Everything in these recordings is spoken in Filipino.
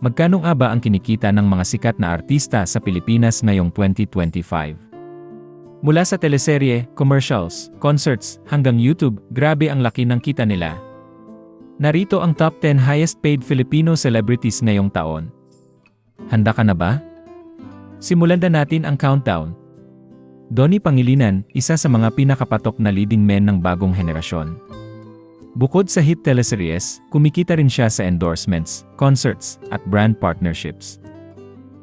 Magkano nga ba ang kinikita ng mga sikat na artista sa Pilipinas ngayong 2025? Mula sa teleserye, commercials, concerts, hanggang YouTube, grabe ang laki ng kita nila. Narito ang top 10 highest paid Filipino celebrities ngayong taon. Handa ka na ba? Simulan na natin ang countdown. Donnie Pangilinan, isa sa mga pinakapatok na leading men ng bagong henerasyon. Bukod sa hit teleseries, kumikita rin siya sa endorsements, concerts, at brand partnerships.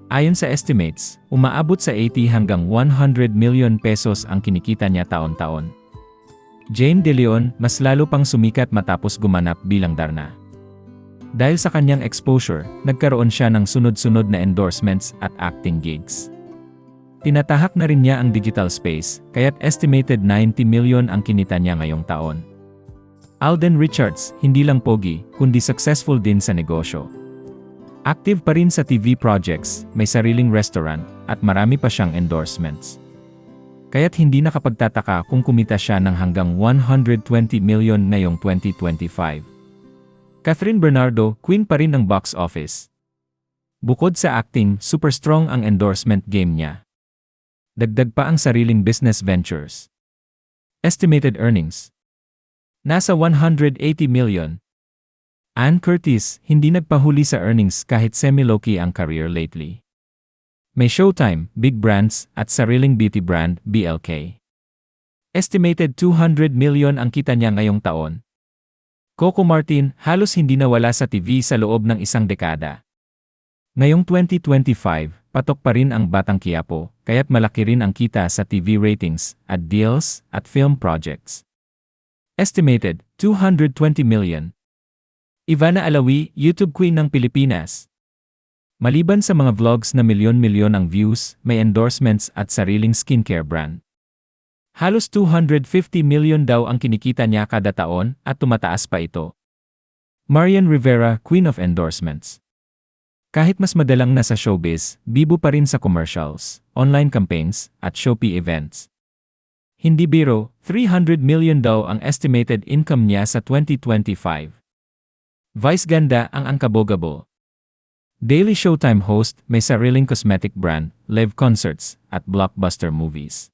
Ayon sa estimates, umaabot sa 80 hanggang 100 million pesos ang kinikita niya taon-taon. Jane De Leon, mas lalo pang sumikat matapos gumanap bilang Darna. Dahil sa kanyang exposure, nagkaroon siya ng sunod-sunod na endorsements at acting gigs. Tinatahak na rin niya ang digital space, kaya't estimated 90 million ang kinita niya ngayong taon. Alden Richards, hindi lang pogi, kundi successful din sa negosyo. Active pa rin sa TV projects, may sariling restaurant, at marami pa siyang endorsements. Kaya't hindi nakapagtataka kung kumita siya ng hanggang 120 million ngayong 2025. Catherine Bernardo, queen pa rin ng box office. Bukod sa acting, super strong ang endorsement game niya. Dagdag pa ang sariling business ventures. Estimated earnings Nasa 180 million. Ann Curtis, hindi nagpahuli sa earnings kahit semi-low-key ang career lately. May Showtime, big brands, at sariling beauty brand, BLK. Estimated 200 million ang kita niya ngayong taon. Coco Martin, halos hindi nawala sa TV sa loob ng isang dekada. Ngayong 2025, patok pa rin ang Batang Quiapo, kaya't malaki rin ang kita sa TV ratings, at deals, at film projects. Estimated, 220 million. Ivana Alawi, YouTube Queen ng Pilipinas. Maliban sa mga vlogs na milyon-milyon ang views, may endorsements at sariling skincare brand. Halos 250 million daw ang kinikita niya kada taon at tumataas pa ito. Marian Rivera, Queen of Endorsements. Kahit mas madalang na sa showbiz, bibo pa rin sa commercials, online campaigns, at Shopee events. Hindi biro, 300 million daw ang estimated income niya sa 2025. Vice ganda ang angkabogabo. Daily Showtime host, may sariling cosmetic brand, live concerts, at blockbuster movies.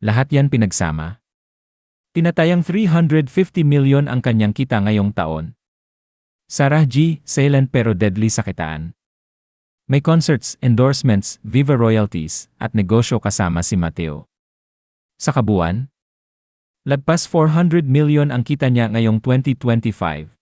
Lahat yan pinagsama. Tinatayang 350 million ang kanyang kita ngayong taon. Sarah G, silent pero deadly sa kitaan. May concerts, endorsements, Viva royalties, at negosyo kasama si Mateo. Sa kabuuan, lagpas 400 million ang kita niya ngayong 2025.